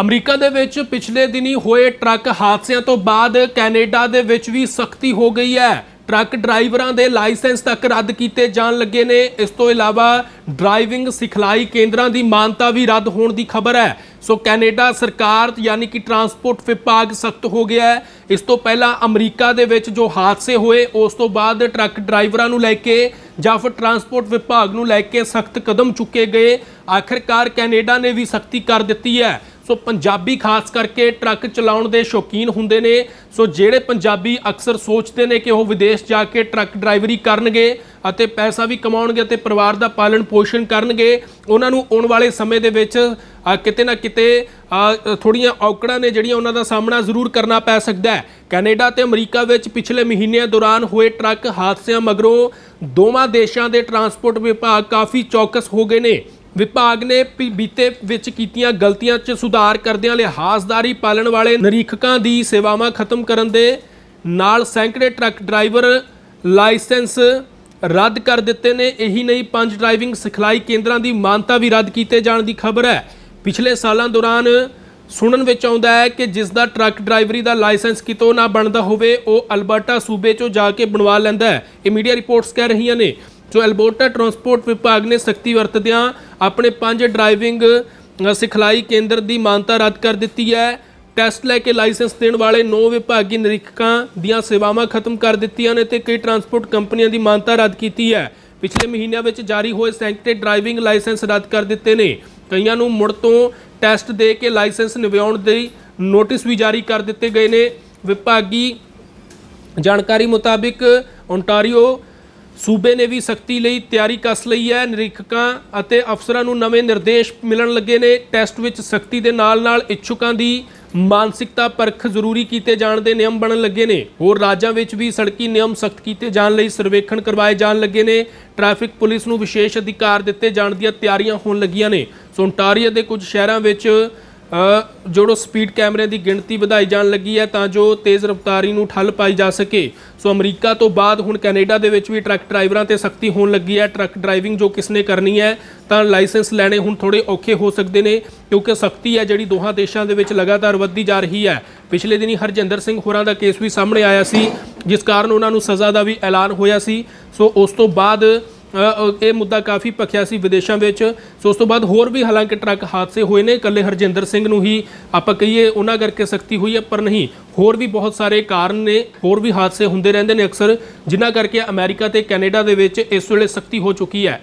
America ਦੇ ਵਿੱਚ ਪਿਛਲੇ ਦਿਨੀ ਹੋਏ ਟਰੱਕ ਹਾਦਸਿਆਂ ਤੋਂ ਬਾਅਦ ਕੈਨੇਡਾ ਦੇ ਵਿੱਚ ਵੀ ਸਖਤੀ ਹੋ ਗਈ ਹੈ। ਟਰੱਕ ਡਰਾਈਵਰਾਂ ਦੇ ਲਾਇਸੈਂਸ ਤੱਕ ਰੱਦ ਕੀਤੇ ਜਾਣ ਲੱਗੇ ਨੇ। ਇਸ ਤੋਂ ਇਲਾਵਾ ਡਰਾਈਵਿੰਗ ਸਿਖਲਾਈ ਕੇਂਦਰਾਂ ਦੀ ਮਾਨਤਾ ਵੀ ਰੱਦ ਹੋਣ ਦੀ ਖਬਰ ਹੈ। ਸੋ ਕੈਨੇਡਾ ਸਰਕਾਰ ਯਾਨੀ ਕਿ ਟਰਾਂਸਪੋਰਟ ਵਿਭਾਗ ਸਖਤ ਹੋ ਗਿਆ ਹੈ। ਇਸ ਤੋਂ ਪਹਿਲਾਂ ਅਮਰੀਕਾ ਦੇ ਵਿੱਚ ਜੋ ਹਾਦਸੇ ਹੋਏ, ਉਸ ਤੋਂ ਬਾਅਦ ਟਰੱਕ ਡਰਾਈਵਰਾਂ ਨੂੰ ਲੈ ਕੇ ਜਾਂ ਫਿਰ ਟਰਾਂਸਪੋਰਟ ਵਿਭਾਗ ਨੂੰ ਲੈ ਕੇ ਸਖਤ ਕਦਮ ਚੁੱਕੇ ਗਏ। ਆਖਿਰਕਾਰ ਕੈਨੇਡਾ ਨੇ ਵੀ ਸਖਤੀ ਕਰ ਦਿੱਤੀ ਹੈ। ਸੋ ਪੰਜਾਬੀ ਖਾਸ ਕਰਕੇ ਟਰੱਕ ਚਲਾਉਣ ਦੇ ਸ਼ੌਕੀਨ ਹੁੰਦੇ ਨੇ। ਸੋ ਜਿਹੜੇ ਪੰਜਾਬੀ ਅਕਸਰ ਸੋਚਦੇ ਨੇ ਕਿ ਉਹ ਵਿਦੇਸ਼ ਜਾ ਕੇ ਟਰੱਕ ਡਰਾਈਵਰੀ ਕਰਨਗੇ ਅਤੇ ਪੈਸਾ ਵੀ ਕਮਾਉਣਗੇ ਅਤੇ ਪਰਿਵਾਰ ਦਾ ਪਾਲਣ ਪੋਸ਼ਣ ਕਰਨਗੇ ਉਹਨਾਂ ਨੂੰ ਆਉਣ ਵਾਲੇ ਸਮੇਂ ਦੇ ਵਿੱਚ ਕਿਤੇ ਨਾ ਕਿਤੇ ਅ, ਥੋੜੀਆਂ ਔਕੜਾਂ ਨੇ ਜਿਹੜੀਆਂ ਉਹਨਾਂ ਦਾ ਸਾਹਮਣਾ ਜ਼ਰੂਰ ਕਰਨਾ ਪੈ ਸਕਦਾ ਹੈ। ਕੈਨੇਡਾ ਤੇ ਅਮਰੀਕਾ ਵਿੱਚ ਪਿਛਲੇ ਮਹੀਨਿਆਂ ਦੌਰਾਨ ਹੋਏ ਟਰੱਕ ਹਾਦਸਿਆਂ ਮਗਰੋਂ ਦੋਵਾਂ ਦੇਸ਼ਾਂ ਦੇ ਟਰਾਂਸਪੋਰਟ ਵਿਭਾਗ ਕਾਫੀ ਚੌਕਸ ਹੋ ਗਏ ਨੇ। ਵਿਭਾਗ ਨੇ ਪੀ- ਬੀਤੇ ਵਿੱਚ ਕੀਤੀਆਂ ਗਲਤੀਆਂ 'ਚ ਸੁਧਾਰ ਕਰਦਿਆਂ ਲਿਹਾਜ਼ਦਾਰੀ ਪਾਲਣ ਵਾਲੇ ਨਿਰੀਖਕਾਂ ਦੀ ਸੇਵਾਵਾਂ ਖਤਮ ਕਰਨ ਦੇ ਨਾਲ ਸੈਂਕੜੇ ਟਰੱਕ ਡਰਾਈਵਰ ਲਾਇਸੈਂਸ ਰੱਦ ਕਰ ਦਿੱਤੇ ਨੇ। ਇਹੀ ਨਹੀਂ, ਪੰਜ ਡਰਾਈਵਿੰਗ ਸਿਖਲਾਈ ਕੇਂਦਰਾਂ ਦੀ ਮਾਨਤਾ ਵੀ ਰੱਦ ਕੀਤੇ ਜਾਣ ਦੀ ਖਬਰ ਹੈ। ਪਿਛਲੇ ਸਾਲਾਂ ਦੌਰਾਨ ਸੁਣਨ ਵਿੱਚ ਆਉਂਦਾ ਹੈ ਕਿ ਜਿਸ ਦਾ ਟਰੱਕ ਡਰਾਈਵਰੀ ਦਾ ਲਾਇਸੈਂਸ ਕਿਤੋਂ ਨਾ ਬਣਦਾ ਹੋਵੇ, ਉਹ ਅਲਬਰਟਾ ਸੂਬੇ 'ਚੋਂ ਜਾ ਕੇ ਬਣਵਾ ਲੈਂਦਾ ਹੈ। ਇਹ ਮੀਡੀਆ ਰਿਪੋਰਟਸ ਕਹਿ ਰਹੀਆਂ ਨੇ। ਜੋ ਅਲਬਰਟਾ ਟਰਾਂਸਪੋਰਟ ਵਿਭਾਗ ਨੇ ਸਖਤੀ ਵਰਤਦਿਆਂ ਆਪਣੇ ਪੰਜ ਡਰਾਈਵਿੰਗ ਸਿਖਲਾਈ ਕੇਂਦਰ ਦੀ ਮਾਨਤਾ ਰੱਦ ਕਰ ਦਿੱਤੀ ਹੈ। ਟੈਸਟ ਲੈ ਕੇ ਲਾਇਸੈਂਸ ਦੇਣ ਵਾਲੇ ਨੌ ਵਿਭਾਗੀ ਨਿਰੀਖਕਾਂ ਦੀਆਂ ਸੇਵਾਵਾਂ ਖਤਮ ਕਰ ਦਿੱਤੀਆਂ ਨੇ ਤੇ ਕਈ ਟਰਾਂਸਪੋਰਟ ਕੰਪਨੀਆਂ ਦੀ ਮਾਨਤਾ ਰੱਦ ਕੀਤੀ ਹੈ। ਪਿਛਲੇ ਮਹੀਨਿਆਂ ਵਿੱਚ ਜਾਰੀ ਹੋਏ ਸੈਂਕੜੇ ਡਰਾਈਵਿੰਗ ਲਾਇਸੈਂਸ ਰੱਦ ਕਰ ਦਿੱਤੇ ਨੇ। ਕਈਆਂ ਨੂੰ ਮੁੜ ਤੋਂ ਟੈਸਟ ਦੇ ਕੇ ਲਾਇਸੈਂਸ ਨਿਵਾਉਣ ਦੇ ਨੋਟਿਸ ਵੀ ਜਾਰੀ ਕਰ ਦਿੱਤੇ ਗਏ ਨੇ। ਵਿਭਾਗੀ ਜਾਣਕਾਰੀ ਮੁਤਾਬਿਕ ਓਨਟਾਰੀਓ ਸੂਬੇ ਨੇ ਵੀ ਸਖਤੀ ਲਈ ਤਿਆਰੀ ਕਸ ਲਈ ਹੈ। ਨਿਰੀਖਕਾਂ ਅਤੇ ਅਫਸਰਾਂ ਨੂੰ ਨਵੇਂ ਨਿਰਦੇਸ਼ ਮਿਲਣ ਲੱਗੇ ਨੇ। ਟੈਸਟ ਵਿੱਚ ਸਖਤੀ ਦੇ ਨਾਲ-ਨਾਲ ਇੱਛੁਕਾਂ ਦੀ ਮਾਨਸਿਕਤਾ ਪਰਖ ਜ਼ਰੂਰੀ ਕੀਤੇ ਜਾਣ ਦੇ ਨਿਯਮ ਬਣਨ ਲੱਗੇ ਨੇ। ਹੋਰ ਰਾਜਾਂ ਵਿੱਚ ਵੀ ਸੜਕੀ ਨਿਯਮ ਸਖਤ ਕੀਤੇ ਜਾਣ ਲਈ ਸਰਵੇਖਣ ਕਰਵਾਏ ਜਾਣ ਲੱਗੇ ਨੇ। ਟ੍ਰੈਫਿਕ ਪੁਲਿਸ ਨੂੰ ਵਿਸ਼ੇਸ਼ ਅਧਿਕਾਰ ਦਿੱਤੇ ਜਾਣ ਦੀਆਂ ਤਿਆਰੀਆਂ ਹੋਣ ਲੱਗੀਆਂ ਨੇ। ਸੋ ਓਨਟਾਰੀਓ ਦੇ ਕੁਝ ਸ਼ਹਿਰਾਂ ਵਿੱਚ ਜਿਹੜੋ ਸਪੀਡ ਕੈਮਰੇ ਦੀ ਗਿਣਤੀ ਵਧਾਈ ਜਾਣ ਲੱਗੀ ਹੈ ਤਾਂ ਜੋ ਤੇਜ਼ ਰਫ਼ਤਾਰੀ ਨੂੰ ਠੱਲ ਪਾਈ ਜਾ ਸਕੇ। ਸੋ ਅਮਰੀਕਾ ਤੋਂ ਬਾਅਦ ਹੁਣ ਕੈਨੇਡਾ ਦੇ ਵਿੱਚ ਵੀ ਟਰੱਕ ਡਰਾਈਵਰਾਂ ਤੇ ਸਖਤੀ ਹੋਣ ਲੱਗੀ ਹੈ। ਟਰੱਕ ਡਰਾਈਵਿੰਗ ਜੋ ਕਿਸਨੇ ਕਰਨੀ ਹੈ ਤਾਂ ਲਾਇਸੈਂਸ ਲੈਣੇ ਹੁਣ ਥੋੜੇ ਔਖੇ ਹੋ ਸਕਦੇ ਨੇ ਕਿਉਂਕਿ ਸਖਤੀ ਹੈ ਜਿਹੜੀ ਦੋਹਾਂ ਦੇਸ਼ਾਂ ਦੇ ਵਿੱਚ ਲਗਾਤਾਰ ਵੱਧਦੀ ਜਾ ਰਹੀ ਹੈ। ਪਿਛਲੇ ਦਿਨੀ ਹਰਜਿੰਦਰ ਸਿੰਘ ਹੋਰਾਂ ਦਾ ਕੇਸ ਵੀ ਸਾਹਮਣੇ ਆਇਆ ਸੀ, ਜਿਸ ਕਾਰਨ ਉਹਨਾਂ ਨੂੰ ਸਜ਼ਾ ਦਾ ਵੀ ਐਲਾਨ ਹੋਇਆ ਸੀ। ਸੋ ਉਸ ਤੋਂ ਬਾਅਦ ਇਹ ਮੁੱਦਾ ਕਾਫੀ ਭਖਿਆ ਸੀ ਵਿਦੇਸ਼ਾਂ ਵਿੱਚ। ਸੋ ਉਸ ਤੋਂ ਬਾਅਦ ਹੋਰ ਵੀ ਹਾਲਾਂਕਿ ਟਰੱਕ ਹਾਦਸੇ ਹੋਏ ਨੇ। ਇਕੱਲੇ ਹਰਜਿੰਦਰ ਸਿੰਘ ਨੂੰ ਹੀ ਆਪਾਂ ਕਹੀਏ ਉਹਨਾਂ ਕਰਕੇ ਸਖਤੀ ਹੋਈ ਹੈ, ਪਰ ਨਹੀਂ, ਹੋਰ ਵੀ ਬਹੁਤ ਸਾਰੇ ਕਾਰਨ ਨੇ, ਹੋਰ ਵੀ ਹਾਦਸੇ ਹੁੰਦੇ ਰਹਿੰਦੇ ਨੇ ਅਕਸਰ, ਜਿਨ੍ਹਾਂ ਕਰਕੇ ਅਮਰੀਕਾ ਤੇ ਕੈਨੇਡਾ ਦੇ ਵਿੱਚ ਇਸ ਵੇਲੇ ਸਖਤੀ ਹੋ ਚੁੱਕੀ ਹੈ।